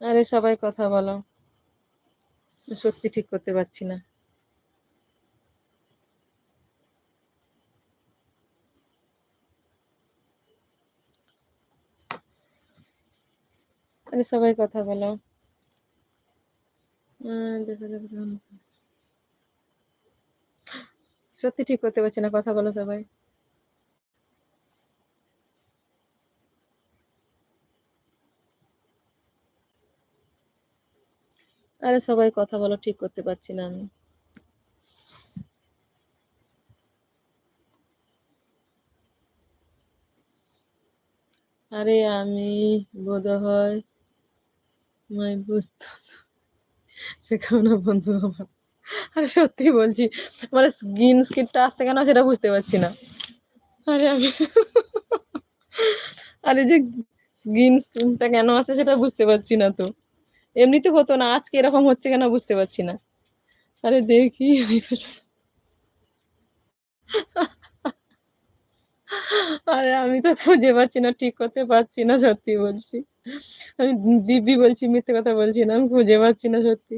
আরে সবাই কথা বলো। সত্যি ঠিক করতে পারছি না। আরে সবাই কথা বলো। সত্যি ঠিক করতে পারছি না, কথা বলো সবাই। আরে সবাই কথা বলো ঠিক করতে পারছি না আমি। আরে আমি বোধহয় মাই না। বন্ধু আমার। আরে সত্যি বলছি মানে স্কিন স্কিনটা আসছে কেন সেটা বুঝতে পারছি না। আরে আমি আরে যে স্কিন স্কিনটা কেন আসে সেটা বুঝতে পারছি না তো। এমনিতে হতো না, আজকে এরকম হচ্ছে কেন বুঝতে পারছি না। আরে দেখি, আরে আমি তো খুঁজে পাচ্ছি না, ঠিক করতে পারছি না, সত্যি বলছি। আমি দিব্যি বলছি, মিথ্যে কথা বলছি না, আমি খুঁজে পাচ্ছি না, সত্যি।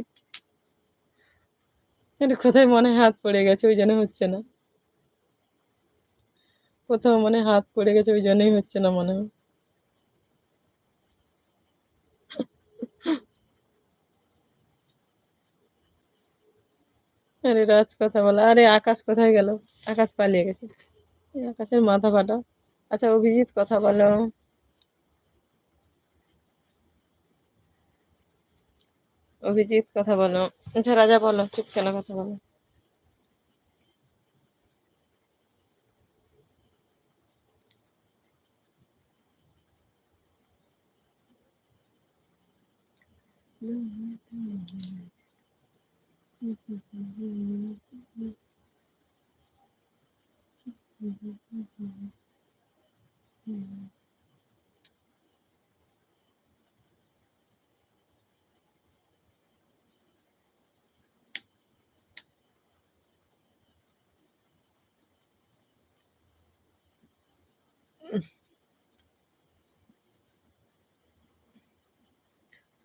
কোথায় মনে হাত পড়ে গেছে, ওই জন্য হচ্ছে না। কোথাও মনে হাত পড়ে গেছে, ওই জন্যই হচ্ছে না মনে হয়। আরে রাজ কথা বলা। আরে আকাশ কোথায় গেল? আকাশ পালিয়ে গেছে। আকাশের মাথা ফাটা। আচ্ছা অভিজিৎ কথা বলো। অভিজিৎ কথা বলো। আচ্ছা রাজা বলো, চুপ কেন কথা বলো?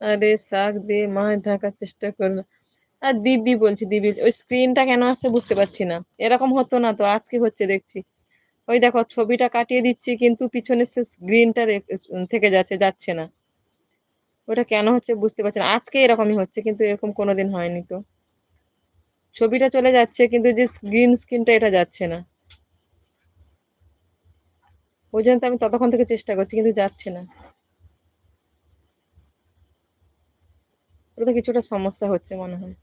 আরে শাক দিয়ে মাছ ঢাকার চেষ্টা করবে আর দিব্যি বলছি, দিব্যি, ওই স্ক্রিনটা কেন আসছে বুঝতে পারছি না। এরকম হতো না তো, আজকে হচ্ছে দেখছি। ওই দেখো, ছবিটা কাটিয়ে দিচ্ছি, কিন্তু পিছনে সে গ্রিনটা থেকে যাচ্ছে যাচ্ছে না। ওটা কেন হচ্ছে বুঝতে পারছি না। আজকে এরকমই হচ্ছে, কিন্তু এরকম কোনোদিন হয়নি তো। ছবিটা চলে যাচ্ছে, কিন্তু যে গ্রিন স্ক্রিনটা এটা যাচ্ছে না। ওই জন্য তো আমি ততক্ষণ থেকে চেষ্টা করছি, কিন্তু যাচ্ছে না। ওটা তো কিছুটা সমস্যা হচ্ছে মনে হয়।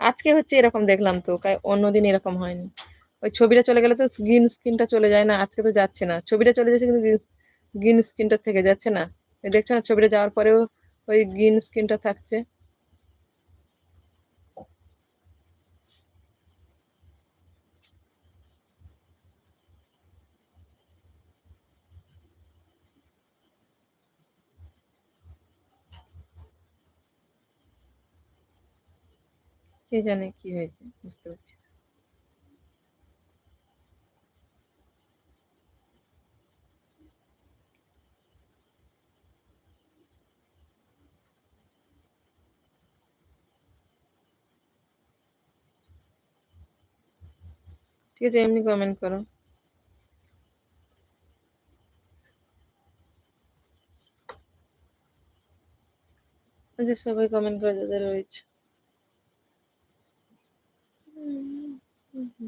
আজকে হচ্ছে এরকম দেখলাম তো অন্যদিন এরকম হয়নি। ওই ছবিটা চলে গেলে তো গ্রিন স্ক্রিনটা চলে যায় না, আজকে তো যাচ্ছে না। ছবিটা চলে যাচ্ছে কিন্তু গ্রিন স্ক্রিনটা থেকে যাচ্ছে না। দেখছ না, ছবিটা যাওয়ার পরেও ওই গ্রিন স্ক্রিনটা থাকছে। কে জানে কি হয়েছে, বুঝতে পারছি ঠিক আছে, এমনি কমেন্ট করো। আচ্ছা সবাই কমেন্ট করে, যাদের রয়েছে চিৎ করে সে হাত দিয়ে দিকে